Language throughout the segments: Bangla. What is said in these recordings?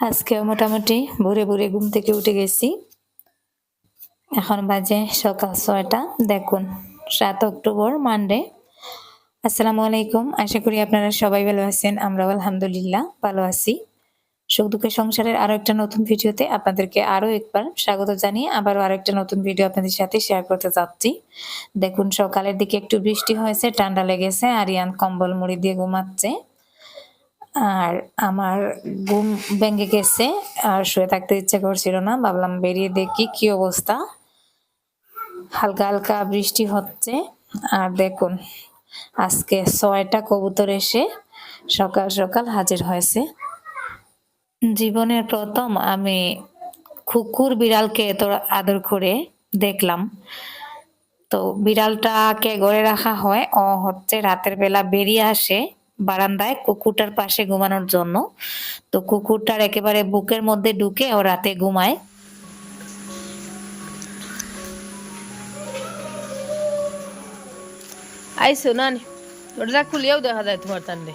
আজকে মোটামুটি ভোরে ভোরে ঘুম থেকে উঠে গেছি। এখন বাজে সকাল ছয়টা। দেখুন, সাত অক্টোবর, মানডে। আসসালামু আলাইকুম। আশা করি আপনারা সবাই ভালো আছেন, আমরাও আলহামদুলিল্লাহ ভালো আছি। সুখ দুঃখের সংসারের আরও একটা নতুন ভিডিওতে আপনাদেরকে আরও একবার স্বাগত জানিয়ে আবারও আরও একটা নতুন ভিডিও আপনাদের সাথে শেয়ার করতে চাচ্ছি দেখুন, সকালের দিকে একটু বৃষ্টি হয়েছে, ঠান্ডা লেগেছে, আরিয়ান কম্বল মুড়ি দিয়ে ঘুমাচ্ছে। আর আমার ঘুম ভেঙে গেছে, আর শুয়ে থাকতে ইচ্ছে করছিল না। ভাবলাম বেরিয়ে দেখি কি অবস্থা। হালকা হালকা বৃষ্টি হচ্ছে। আর দেখুন, আজকে ছয়টা কবুতর এসে সকাল সকাল হাজির হয়েছে। জীবনের প্রথম আমি কুকুর বিড়ালকে এত আদর করে দেখলাম। তো বিড়ালটাকে গড়ে রাখা হয়। ও হচ্ছে রাতের বেলা বেরিয়ে আসে। বারান্দায় কুকুরটার পাশে ঘুমানোর জন্য। তো কুকুরটার একেবারে বুকের মধ্যে ঢুকে ও রাতে ঘুমায়। আইসো না দরজা খুলিয়েও দেখা যায় তোমার তান্ডে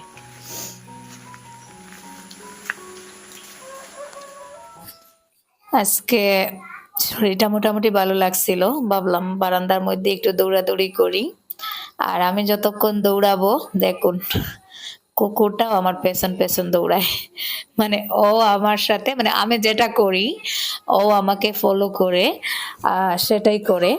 আজকে শরীরটা মোটামুটি ভালো লাগছিল ভাবলাম বারান্দার মধ্যে একটু দৌড়াদৌড়ি করি। আর আমি যতক্ষণ দৌড়াবো দেখুন কুকুরটাও আমার পেছন পেছন দৌড়ায়। মানে ও আমার সাথে মানে আমি যেটা করি, ও আমাকে ফলো করে সেটাই করে।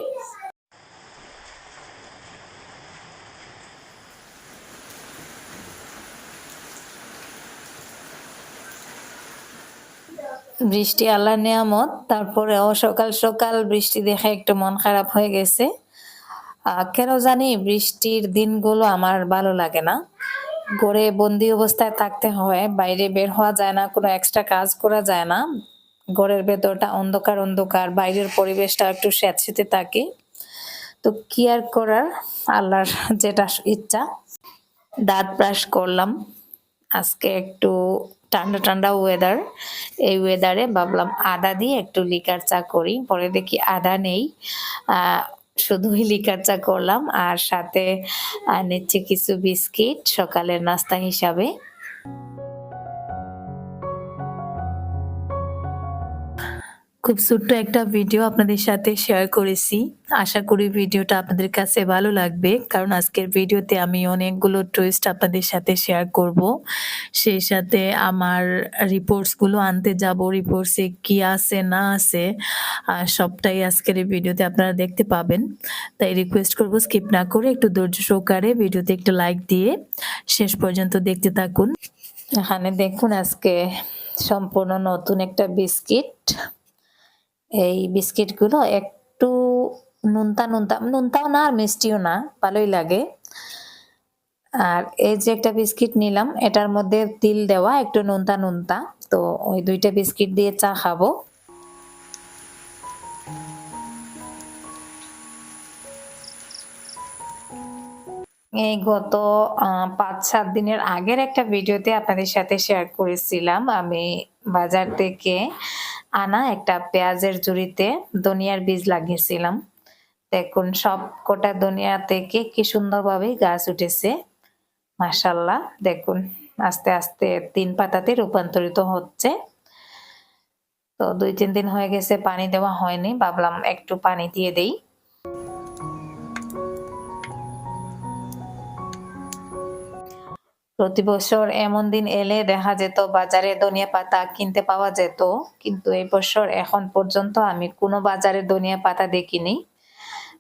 বৃষ্টি আল্লাহ নিয়ামত, তারপরে ও সকাল সকাল বৃষ্টি দেখে একটু মন খারাপ হয়ে গেছে। কেন জানি বৃষ্টির দিনগুলো আমার ভালো লাগে না। ঘরে বন্দি অবস্থায় থাকতে হয়, বাইরে বের হওয়া যায় না, কোনো এক্সট্রা কাজ করা যায় না। ঘরের ভেতরটা অন্ধকার অন্ধকার, বাইরের পরিবেশটা একটু স্যাঁতসেঁতে থাকে। তো কি আর করার? আল্লাহর যেটা ইচ্ছা। দাঁত ব্রাশ করলাম। আজকে একটু ঠান্ডা ঠান্ডা ওয়েদার এই ওয়েদারে ভাবলাম আদা দিয়ে একটু লিকার চা করি। পরে দেখি আদা নেই। শুধুই লিকার চা করলাম আর সাথে নিচ্ছি কিছু বিস্কিট সকালের নাস্তা হিসাবে। খুব ছোট্ট একটা ভিডিও আপনাদের সাথে শেয়ার করেছি। আশা করি ভিডিওটা আপনাদের কাছে ভালো লাগবে, কারণ আজকের ভিডিওতে আমি অনেকগুলো টুইস্ট আপনাদের সাথে শেয়ার করব। সেই সাথে আমার রিপোর্টসগুলো আনতে যাব রিপোর্টসে কি আছে, না আছে সবটাই আজকের এই ভিডিওতে আপনারা দেখতে পাবেন। তাই রিকোয়েস্ট করব স্কিপ না করে একটু ধৈর্য সহকারে ভিডিওতে একটু লাইক দিয়ে শেষ পর্যন্ত দেখতে থাকুন। এখানে দেখুন আজকে সম্পূর্ণ নতুন একটা বিস্কিট এই বিস্কিটগুলো একটু নুনতা নুনতা, নুনতাও না আর মিষ্টিও না, ভালোই লাগে। আর এই যে একটা বিস্কিট নিলাম, এটার মধ্যে তিল দেওয়া, একটু নুনতা নুনতা, তো ওই দুইটা বিস্কিট দিয়ে চা খাব। এই গত পাঁচ সাত দিনের আগের একটা ভিডিওতে আপনাদের সাথে শেয়ার করেছিলাম, আমি বাজার থেকে আনা একটা পেঁয়াজের জুড়িতে ধনিয়ার বীজ লাগিয়েছিলাম। দেখুন, সব কটা ধনিয়া থেকে কি সুন্দরভাবে গাছ উঠেছে। মাসাল্লাহ দেখুন, আস্তে আস্তে তিন পাতাতে রূপান্তরিত হচ্ছে। তো দুই, তিন দিন হয়ে গেছে, পানি দেওয়া হয়নি। ভাবলাম একটু পানি দিয়ে দেই। প্রতি বছর এমন দিন এলে দেখা যেত, বাজারে ধনিয়া পাতা কিনতে পাওয়া যেত, কিন্তু এই বছর এখন পর্যন্ত আমি কোনো বাজারে ধনিয়া পাতা দেখিনি।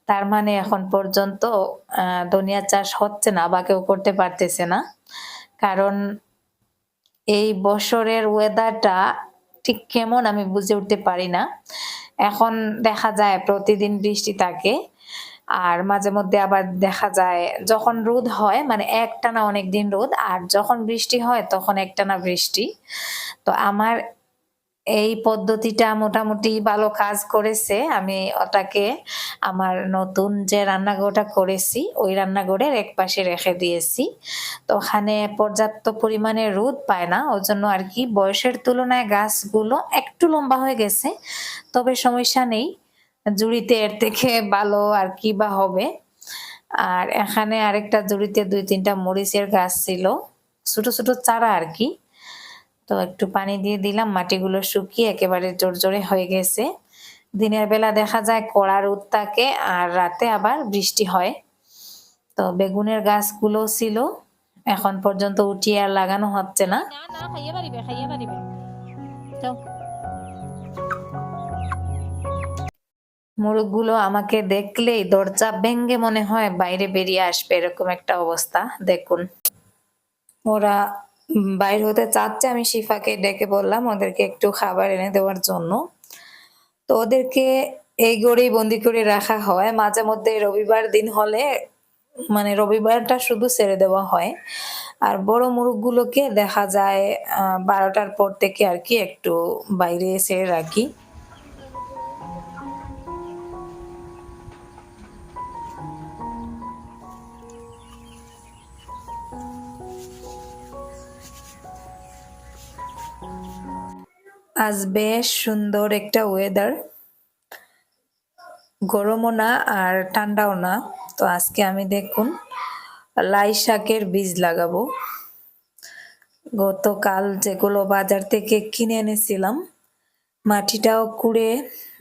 তার মানে এখন পর্যন্ত ধনিয়া চাষ হচ্ছে না, বা কেউ করতে পারতেছে না। কারণ এই বছরের ওয়েদারটা ঠিক কেমন আমি বুঝে উঠতে পারি না। এখন দেখা যায়, প্রতিদিন বৃষ্টি থাকে। আর মাঝে মধ্যে আবার দেখা যায় যখন রোদ হয় মানে একটানা অনেক দিন রোদ, আর যখন বৃষ্টি হয় তখন একটানা বৃষ্টি। তো আমার এই পদ্ধতিটা মোটামুটি ভালো কাজ করেছে। আমি ওটাকে আমার নতুন যে রান্নাঘরটা করেছি, ওই রান্নাঘরের এক পাশে রেখে দিয়েছি। তো ওখানে পর্যাপ্ত পরিমাণে রোদ পায় না, ওই জন্য আর কি বয়সের তুলনায় গাছগুলো একটু লম্বা হয়ে গেছে। তবে সমস্যা নেই জুড়িতে এর থেকে ভালো আর কি বা হবে। আর এখানে আরেকটা জুড়িতে দুই তিনটা মরিচের গাছ ছিল, ছোট ছোট চারা আর কি। তো একটু পানি দিয়ে দিলাম, মাটিগুলো শুকিয়ে একেবারে জোরে হয়ে গেছে। দিনের বেলা দেখা যায় কড়া রোদ থাকে আর রাতে আবার বৃষ্টি হয়। তো বেগুনের গাছগুলো ছিল, এখন পর্যন্ত উঠিয়ে আর লাগানো হচ্ছে না। না না, খাইয়ে পারিবে খাইয়ে পারিবে মুরগগুলো আমাকে দেখলেই দরজা ভেঙ্গে মনে হয় বাইরে বেরিয়ে আসবে, এরকম একটা অবস্থা। দেখুন। ওরা বাইর হতে চাচ্ছে, আমি শিফাকে ডেকে বললাম ওদেরকে একটু খাবার এনে দেওয়ার জন্য। তো ওদেরকে এই গড়েই বন্দি করে রাখা হয়। মাঝে মধ্যে রবিবার দিন হলে মানে রবিবারটা শুধু ছেড়ে দেওয়া হয়। আর বড় মুরগগুলোকে দেখা যায় বারোটার পর থেকে আর কি একটু বাইরে ছেড়ে রাখি। আজ বেশ সুন্দর একটা ওয়েদার গরমও না আর ঠান্ডাও না। তো আজকে আমি দেখুন, লাই শাকের বীজ লাগাবো। গতকাল যেগুলো বাজার থেকে কিনে এনেছিলাম, মাটিটাও কুড়ে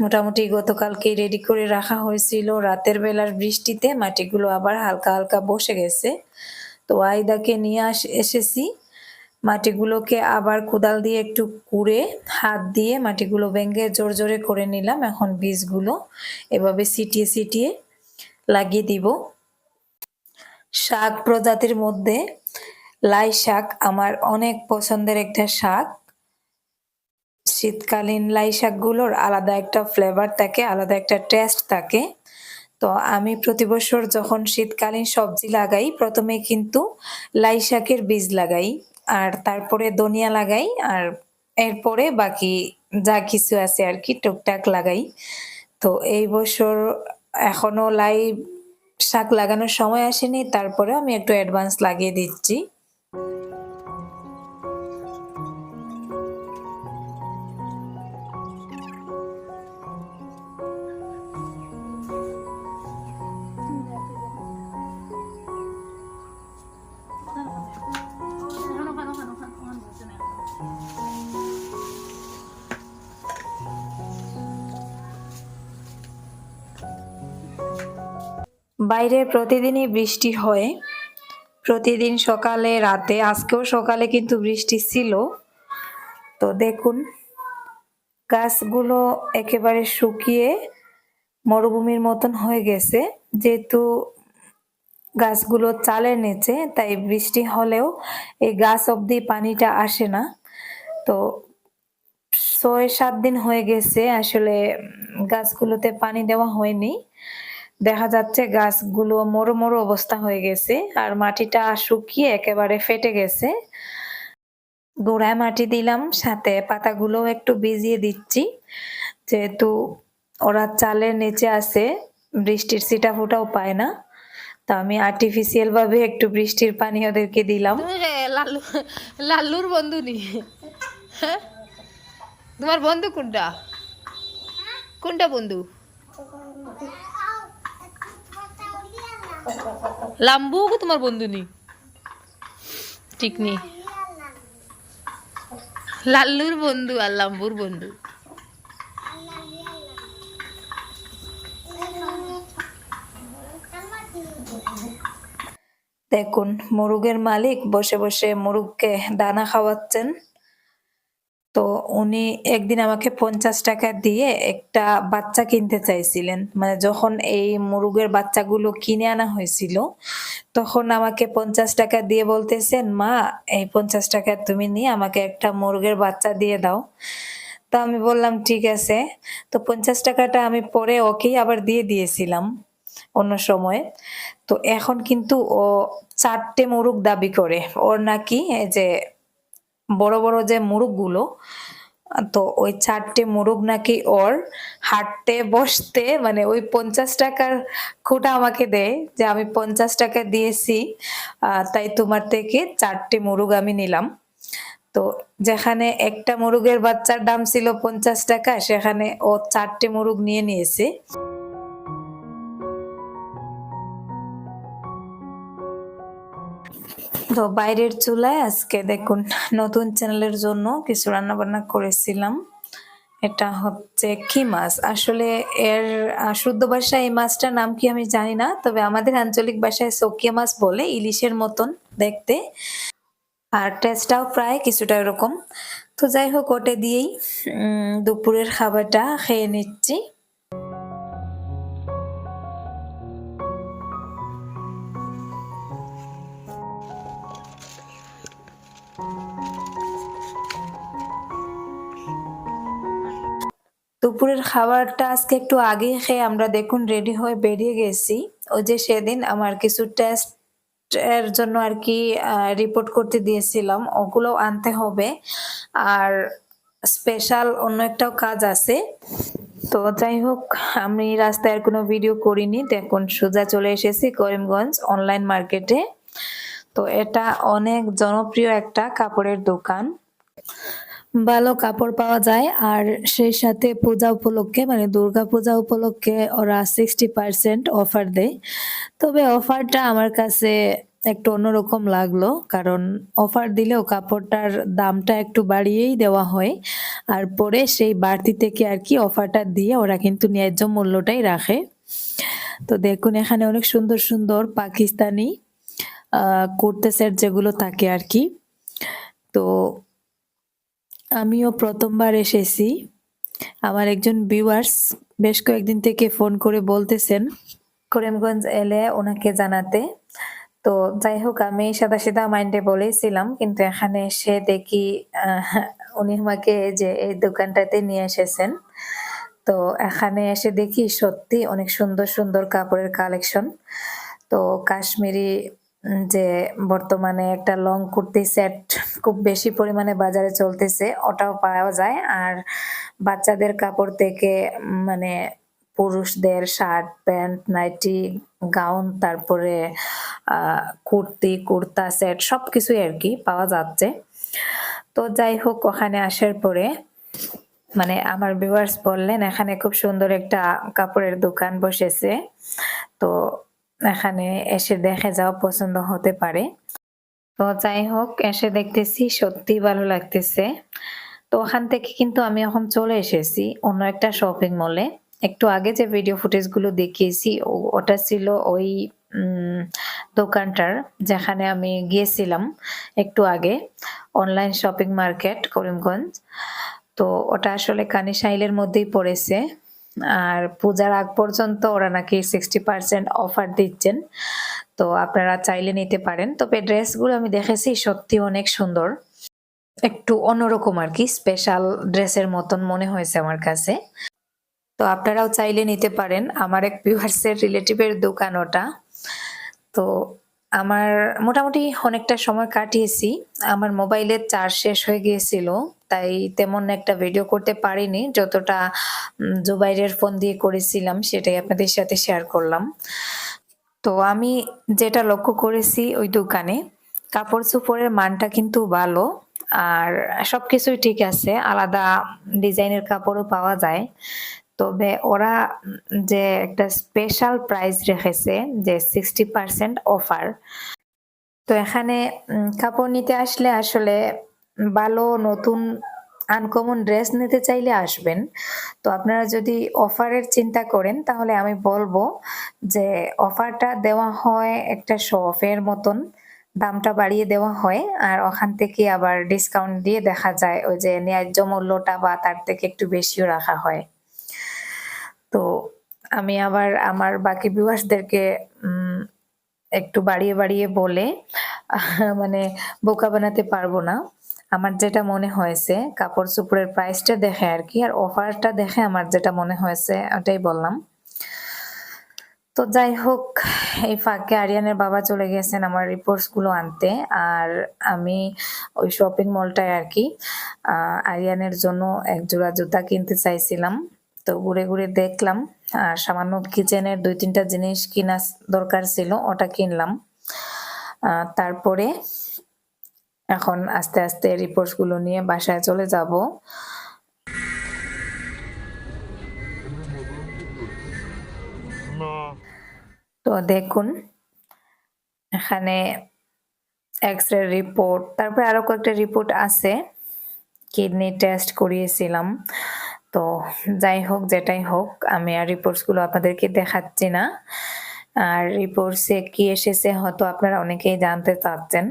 মোটামুটি গতকালকে রেডি করে রাখা হয়েছিল। রাতের বেলার বৃষ্টিতে মাটিগুলো আবার হালকা হালকা বসে গেছে। তো আইদাকে নিয়ে এসেছি। মাটিগুলোকে আবার কোদাল দিয়ে একটু কুড়ে, হাত দিয়ে মাটিগুলো ভেঙে জোর জোরে করে নিলাম। এখন বীজগুলো এভাবে সিটিয়ে সিটিয়ে লাগিয়ে দিব। শাক প্রজাতির মধ্যে লাই শাক আমার অনেক পছন্দের একটা শাক। শীতকালীন লাই শাকগুলোর আলাদা একটা ফ্লেভার থাকে, আলাদা একটা টেস্ট থাকে। তো আমি প্রতি বছর যখন শীতকালীন সবজি লাগাই, প্রথমে কিন্তু লাই শাকের বীজ লাগাই। আর তারপরে দনিয়া লাগাই আর এরপরে বাকি যা কিছু আছে আর কি টুকটাক লাগাই। তো এই বছর এখনও লাই শাক লাগানোর সময় আসেনি, তারপরে আমি একটু অ্যাডভান্স লাগিয়ে দিচ্ছি। বাইরে প্রতিদিনই বৃষ্টি হয়। প্রতিদিন সকালে, রাতে, আজকেও সকালে কিন্তু বৃষ্টি ছিল। তো দেখুন, গাছগুলো একেবারে শুকিয়ে মরুভূমির মতন হয়ে গেছে। যেহেতু গাছগুলো চালের নিচে, তাই বৃষ্টি হলেও এই গাছ অবধি পানিটা আসে না। তো ছয় সাত দিন হয়ে গেছে, আসলে গাছগুলোতে পানি দেওয়া হয়নি। দেখা যাচ্ছে গাছগুলো মরু মরু অবস্থা হয়ে গেছে আর মাটিটা শুকিয়ে একেবারে ফেটে গেছে। গোড়ায় মাটি দিলাম, সাথে পাতাগুলো একটু ভিজিয়ে দিচ্ছি। যেহেতু ওরা চালের নিচে আছে, বৃষ্টির ছিটা ফোটাও পায় না। তো আমি আর্টিফিশিয়াল ভাবে একটু বৃষ্টির পানি ওদেরকে দিলাম। লাল্লুর বন্ধু নি। হ্যাঁ? তোমার বন্ধু কোনটা? কোনটা বন্ধু? লাম্বু তোমার বন্ধু নি ঠিক নি। লাল্লুর বন্ধু আর লাম্বুর বন্ধু। দেখুন, মুরুগের মালিক বসে বসে মুরুগকে দানা খাওয়াচ্ছেন। তো উনি একদিন আমাকে পঞ্চাশ টাকা দিয়ে একটা বাচ্চা কিনতে চাইছিলেন। মানে যখন এই মুরুগের বাচ্চাগুলো কিনে আনা হয়েছিল, তখন আমাকে পঞ্চাশ টাকা দিয়ে বলতেছেন, মা, এই পঞ্চাশ টাকা তুমি নিয়ে আমাকে একটা মুরগের বাচ্চা দিয়ে দাও। তো আমি বললাম, ঠিক আছে। তো পঞ্চাশ টাকাটা আমি পরে ওকেই আবার দিয়ে দিয়েছিলাম অন্য সময়। তো এখন কিন্তু ও চারটে মুরগ দাবি করে। ওর নাকি যে বড় বড় যে মুরগগুলো তো ওই চারটে মুরগ নাকি ওর হাঁটতে, বসতে মানে ওই পঞ্চাশ টাকার খুঁটা আমাকে দেয় যে আমি পঞ্চাশ টাকা দিয়েছি তাই তোমার থেকে চারটে মুরগ আমি নিলাম। তো যেখানে একটা মুরগের বাচ্চার দাম ছিল পঞ্চাশ টাকা, সেখানে ও চারটে মুরগ নিয়ে নিয়েছে। তো বাইরের চুলায় আজকে দেখুন, নতুন চ্যানেলের জন্য কিছু রান্না বান্না করেছিলাম। এটা হচ্ছে কি মাছ? আসলে এর শুদ্ধ ভাষায় এই মাছটার নাম কি আমি জানি না, তবে আমাদের আঞ্চলিক ভাষায় সকিয়া মাছ বলে ইলিশের মতন দেখতে। আর টেস্টটাও প্রায় কিছুটা এরকম। তো যাই হোক, ওটা দিয়েই দুপুরের খাবারটা খেয়ে নিচ্ছি। দুপুরের খাবারটা আজকে একটু আগে খেয়ে আমরা দেখুন রেডি হয়ে বেরিয়ে গেছি। ওই যে সেদিন আমার কিছু টেস্ট এর জন্য আর কি রিপোর্ট করতে দিয়েছিলাম। ওগুলো আনতে হবে। আর স্পেশাল অন্য একটাও কাজ আছে। তো যাই হোক, আমি রাস্তায় কোনো ভিডিও করিনি। দেখুন, সোজা চলে এসেছি করিমগঞ্জ অনলাইন মার্কেটে তো এটা অনেক জনপ্রিয় একটা কাপড়ের দোকান। ভালো কাপড় পাওয়া যায়। আর সেই সাথে পূজা উপলক্ষে মানে দুর্গা পূজা উপলক্ষে ওরা সিক্সটি পার্সেন্ট অফার দেয়। তবে অফারটা আমার কাছে একটু অন্যরকম লাগল। কারণ অফার দিলেও কাপড়টার দামটা একটু বাড়িয়েই দেওয়া হয়। আর পরে সেই বাড়তি থেকে আর কি অফারটা দিয়ে ওরা কিন্তু ন্যায্য মূল্যটাই রাখে। তো দেখুন, এখানে অনেক সুন্দর সুন্দর পাকিস্তানি কুর্তা সেট যেগুলো থাকে আর কি। তো আমিও প্রথমবার এসেছি। আমার একজন ভিউয়ার্স বেশ কয়েকদিন থেকে ফোন করে বলতেছেন, করিমগঞ্জ এলে ওনাকে জানাতে। তো যাই হোক, আমি সাদা সিধা মাইন্ডে বলেছিলাম, কিন্তু এখানে এসে দেখি উনি আমাকে যে এই দোকানটাতে নিয়ে এসেছেন। তো এখানে এসে দেখি সত্যি অনেক সুন্দর সুন্দর কাপড়ের কালেকশন তো কাশ্মীরি যে বর্তমানে একটা লং কুর্তি সেট খুব বেশি পরিমাণে বাজারে চলতেছে, ওটাও পাওয়া যায়। আর বাচ্চাদের কাপড় থেকে মানে পুরুষদের শার্ট প্যান্ট নাইটি গাউন তারপরে কুর্তি, কুর্তা সেট সবকিছুই আর কি পাওয়া যাচ্ছে। তো যাই হোক, ওখানে আসার পরে মানে আমার ভিউয়ার্স বললেন, এখানে খুব সুন্দর একটা কাপড়ের দোকান বসেছে। তো এখানে এসে দেখে যাও পছন্দ হতে পারে। তো যাই হোক, এসে দেখতেছি সত্যি ভালো লাগতেছে। তো ওখান থেকে কিন্তু আমি এখন চলে এসেছি অন্য একটা শপিং মলে একটু আগে যে ভিডিও ফুটেজগুলো দেখিয়েছি ওটা ছিল ওই দোকানটার যেখানে আমি গিয়েছিলাম একটু আগে অনলাইন শপিং মার্কেট করিমগঞ্জ। তো ওটা আসলে কানিশাইলের মধ্যেই পড়েছে। আর পূজার আগ পর্যন্ত ওরা নাকি সিক্সটি পার্সেন্ট অফার দিচ্ছেন। তো আপনারা চাইলে নিতে পারেন। তবে ড্রেসগুলো আমি দেখেছি সত্যি অনেক সুন্দর। একটু অন্যরকম আর কি স্পেশাল ড্রেসের মতন মনে হয়েছে আমার কাছে। তো আপনারাও চাইলে নিতে পারেন। আমার এক ভিউয়ার্সের রিলেটিভের দোকান ওটা। তো আমার মোটামুটি অনেকটা সময় কাটিয়েছি। আমার মোবাইলের চার্জ শেষ হয়ে গিয়েছিল, তাই তেমন একটা ভিডিও করতে পারিনি। যতটা জুবাইরের ফোন দিয়ে করেছিলাম, সেটাই আপনাদের সাথে শেয়ার করলাম। তো আমি যেটা লক্ষ্য করেছি ওই দোকানে, কাপড় চোপড়ের মানটা কিন্তু ভালো, আর সবকিছুই ঠিক আছে, আলাদা ডিজাইনের কাপড়ও পাওয়া যায়। তবে ওরা যে একটা স্পেশাল প্রাইস রেখেছে, যে সিক্সটি পার্সেন্ট অফার তো এখানে কাপড় নিতে আসলে আসলে ভালো নতুন আনকমন ড্রেস নিতে চাইলে আসবেন। তো আপনারা যদি অফারের চিন্তা করেন, তাহলে আমি বলব যে অফারটা দেওয়া হয় একটা শো অফের মতন, দামটা বাড়িয়ে দেওয়া হয়, আর ওখান থেকে আবার ডিসকাউন্ট দিয়ে দেখা যায়, ওই যে ন্যায্য মূল্যটা বা তার থেকে একটু বেশিও রাখা হয়। তো আমি আবার আমার বাকি ভিউয়ার্সদেরকে একটু বাড়িয়ে বাড়িয়ে বলে মানে বোকা বানাতে পারব না। আমার যেটা মনে হয়েছে, কাপড় চোপড়ের প্রাইসটা দেখে আর কি, আর অফারটা দেখে আমার যেটা মনে হয়েছে, ওটাই বললাম। তো যাই হোক, এই ফাঁকে আরিয়ানের বাবা চলে গেছেন আমার রিপোর্টসগুলো আনতে, আর আমি ওই শপিং মলটায় আর কি আরিয়ানের জন্য এক জোড়া জুতা কিনতে চাইছিলাম। তো ঘুরে ঘুরে দেখলাম। আর সামান্য কিচেনের দুই তিনটা জিনিস কিনা দরকার ছিল ওটা কিনলাম। তারপরে এখন আস্তে আস্তে রিপোর্টসগুলো নিয়ে বাসায় চলে যাব। তো দেখুন এখানে এক্স রে রিপোর্ট তারপরে আরও কয়েকটা রিপোর্ট আছে। কিডনি টেস্ট করিয়েছিলাম। তো যাই হোক, যেটাই হোক, আমি আর রিপোর্টসগুলো আপনাদেরকে দেখাচ্ছি না। আর রিপোর্টসে কি এসেছে হয়তো আপনারা অনেকেই জানতে চাচ্ছেন।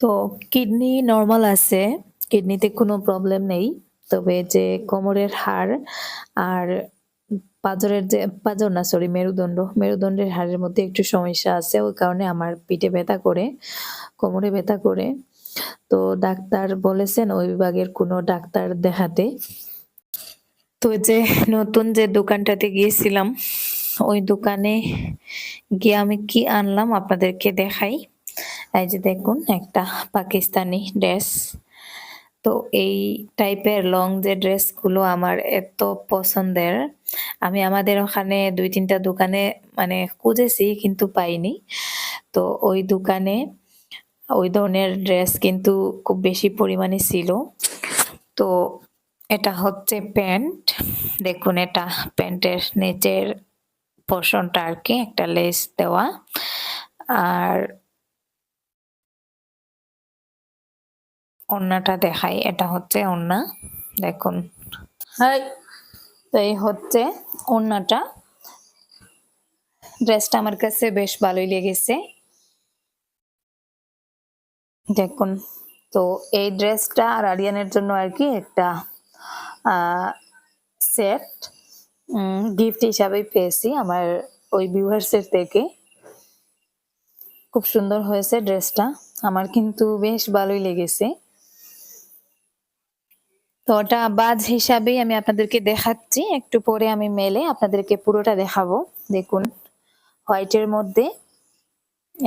তো কিডনি নর্মাল আছে কিডনিতে কোনো প্রবলেম নেই। তবে যে কোমরের হাড় আর পাঁজরের যে, পাঁজর না সরি মেরুদণ্ড। মেরুদণ্ডের হাড়ের মধ্যে একটু সমস্যা আছে, ওই কারণে আমার পিঠে ব্যথা করে, কোমরে ব্যথা করে। তো ডাক্তার বলেছেন, ওই বিভাগের কোনো ডাক্তার দেখাতে। তো যে নতুন যে দোকানটাতে গিয়েছিলাম, ওই দোকানে গিয়ে আমি কি আনলাম আপনাদেরকে দেখাই। এই যে দেখুন, একটা পাকিস্তানি ড্রেস। তো এই টাইপের লং যে ড্রেসগুলো আমার এত পছন্দের, আমি আমাদের ওখানে দুই তিনটা দোকানে মানে খুঁজেছি কিন্তু পাইনি। তো ওই দোকানে ওই ধরনের ড্রেস কিন্তু খুব বেশি পরিমাণে ছিল। তো এটা হচ্ছে প্যান্ট। দেখুন, এটা প্যান্টের নিচের পোর্শনটা আর কি, একটা লেস দেওয়া। আর ওড়নাটা দেখাই, এটা হচ্ছে ওড়না দেখুন। হাই। এই হচ্ছে ওড়নাটা ড্রেসটা আমার কাছে বেশ ভালোই লেগেছে। দেখুন। তো এই ড্রেসটা আর আরিয়ানের জন্য আর কি একটা সেট গিফট হিসাবেই পেয়েছি আমার ওই ভিউয়ার্সের থেকে। খুব সুন্দর হয়েছে ড্রেসটা আমার কিন্তু বেশ ভালোই লেগেছে। তো ওটা বাজ হিসাবেই আমি আপনাদেরকে দেখাচ্ছি। একটু পরে আমি মেলে আপনাদেরকে পুরোটা দেখাবো। দেখুন হোয়াইটের মধ্যে,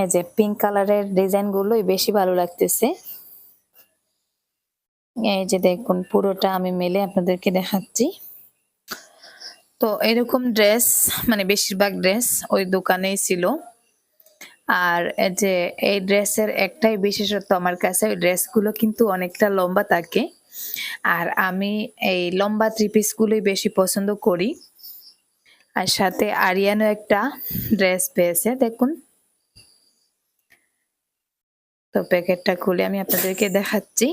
এই যে পিঙ্ক কালারের ডিজাইনগুলোই বেশি ভালো লাগতেছে। এই যে দেখুন, পুরোটা আমি মেলে আপনাদেরকে দেখাচ্ছি। তো এরকম ড্রেস মানে বেশিরভাগ ড্রেস ওই দোকানেই ছিল। আর এই যে এই ড্রেসের একটাই বিশেষত্ব আমার কাছে, ওই ড্রেসগুলো কিন্তু অনেকটা লম্বা থাকে। আর আমি এই লম্বা থ্রি পিসগুলোই বেশি পছন্দ করি। আর সাথে আরিয়ানও একটা ড্রেস পেয়েছে, দেখুন। তো প্যাকেটটা খুলে আমি আপনাদেরকে দেখাচ্ছি।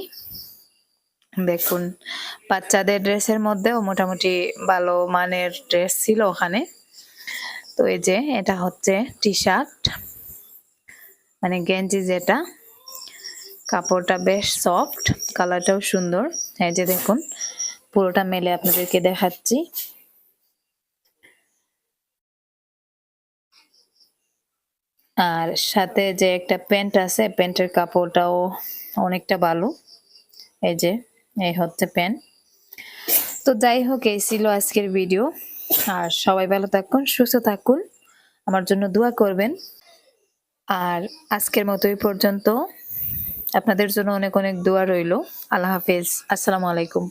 দেখুন বাচ্চাদের ড্রেসের মধ্যেও মোটামুটি ভালো মানের ড্রেস ছিল ওখানে। তো এই যে এটা হচ্ছে টি শার্ট মানে গেঞ্জি যেটা। কাপড়টা বেশ সফট, কালারটাও সুন্দর। এই যে দেখুন, পুরোটা মেলে আপনাদেরকে দেখাচ্ছি। আর সাথে যে একটা প্যান্ট আছে, প্যান্টের কাপড়টাও অনেকটা ভালো। এই যে এই হচ্ছে পেন তো যাই হোক, এই ছিল আজকের ভিডিও আর সবাই ভালো থাকুন, সুস্থ থাকুন। আমার জন্য দোয়া করবেন। আর আজকের মতো এই পর্যন্ত। আপনাদের জন্য অনেক অনেক দোয়া রইল। আল্লাহ হাফেজ। আসসালামু আলাইকুম।